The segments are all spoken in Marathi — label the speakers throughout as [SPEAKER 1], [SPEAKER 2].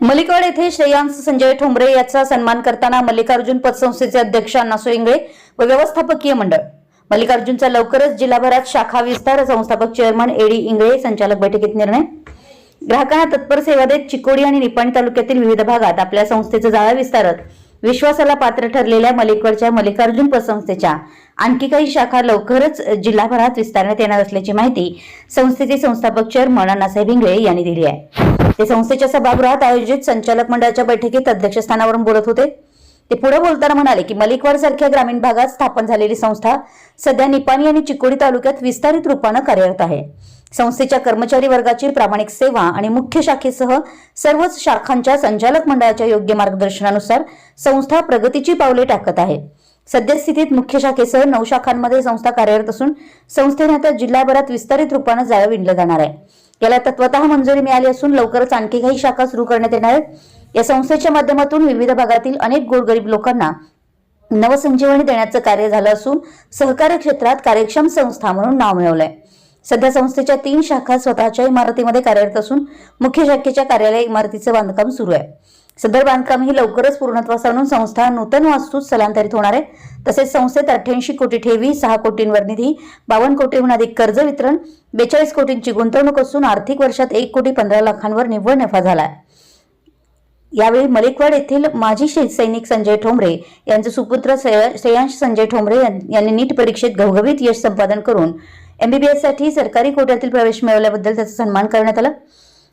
[SPEAKER 1] मलिकवाड येथे श्रेयांश संजय ठोंबरे याचा सन्मान करताना मल्लिकार्जुन पतसंस्थेचे अध्यक्ष अण्णासो इंगळे व व्यवस्थापकीय मंडळ. मल्लिकार्जुनचा लवकरच जिल्हाभरात शाखा विस्तार संस्थापक चेअरमन एडी इंगळे संचालक बैठकीत निर्णय. ग्राहकांना तत्पर सेवा देत चिकोडी आणि निपाणी तालुक्यातील विविध भागात आपल्या संस्थेचं जाळा विस्तारत विश्वासाला पात्र ठरलेल्या मलिकवडच्या मल्लिकार्जुन पतसंस्थेच्या आणखी काही शाखा लवकरच जिल्हाभरात विस्तारण्यात येणार असल्याची माहिती संस्थेचे संस्थापक चेअरमन अण्णासाहेब इंगळे यांनी दिली आहे. ते संस्थेच्या सभागृहात आयोजित संचालक मंडळाच्या बैठकीत अध्यक्षस्थानावरून बोलत होते. ते पुढे बोलताना म्हणाले की मलिकवाड सारख्या ग्रामीण भागात स्थापन झालेली संस्था सध्या निपाणी आणि चिकोडी तालुक्यात विस्तारित रूपानं कार्यरत आहे. संस्थेच्या कर्मचारी वर्गाची प्रामाणिक सेवा आणि मुख्य शाखेसह सर्वच शाखांच्या संचालक मंडळाच्या योग्य मार्गदर्शनानुसार संस्था प्रगतीची पावले टाकत आहे. सद्यस्थितीत मुख्य शाखेसह नऊ शाखांमध्ये संस्था कार्यरत असून संस्थेने आता जिल्हाभरात विस्तारित रूपानं जाळं विणलं जाणार आहे. याला तत्वतः मंजुरी मिळाली असून लवकरच आणखी काही शाखा सुरू करण्यात येणार आहेत. या संस्थेच्या माध्यमातून विविध भागातील अनेक गोरगरीब लोकांना नवसंजीवनी देण्याचं कार्य झालं असून सहकार्य क्षेत्रात कार्यक्षम संस्था म्हणून नाव मिळवलंय. सध्या संस्थेच्या तीन शाखा स्वतःच्या इमारतीमध्ये कार्यरत असून मुख्य शाखेच्या कार्यालय इमारतीचं बांधकाम सुरू आहे. सदर बांधकाम ही लवकरच पूर्णत्वास आणून संस्था नूतन वास्तूत स्थलांतरित होणार आहे. तसेच संस्थेत अठ्ठ्याऐंशी कोटी ठेवी सहा कोटींवर निधी बावन्न कोटीहून अधिक कर्ज वितरण बेचाळीस कोटींची गुंतवणूक असून आर्थिक वर्षात एक कोटी पंधरा लाखांवर निव्वळ नफा झाला आहे यावेळी मलिकवाड येथील माजी सैनिक संजय ठोंबरे यांचे सुपुत्र श्रेयांश संजय ठोंबरे यांनी नीट परीक्षेत घवघवीत यश संपादन करून एमबीबीएससाठी सरकारी कोट्यातील प्रवेश मिळवल्याबद्दल त्याचा सन्मान करण्यात आला.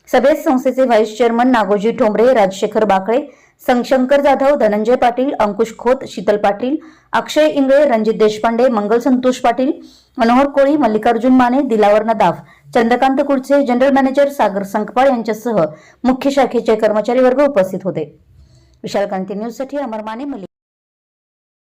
[SPEAKER 1] सभेत संस्थेचे vice chairman Nagoji Thombare Rajshekhar Bakale Sanshankar Jadhav Dhananjay Patil Ankush Khot Sheetal Patil Akshay Ingale Ranjit Deshpande Mangal Santosh Patil Manohar Koli Mallikarjun Mane Dilawar Nadaf Chandrakant Kudche general manager Sagar Sankpal यांच्यासह मुख्य शाखेचे कर्मचारी वर्ग उपस्थित होते. विशाल क्रांती न्यूजसाठी अमर माने मल्लिक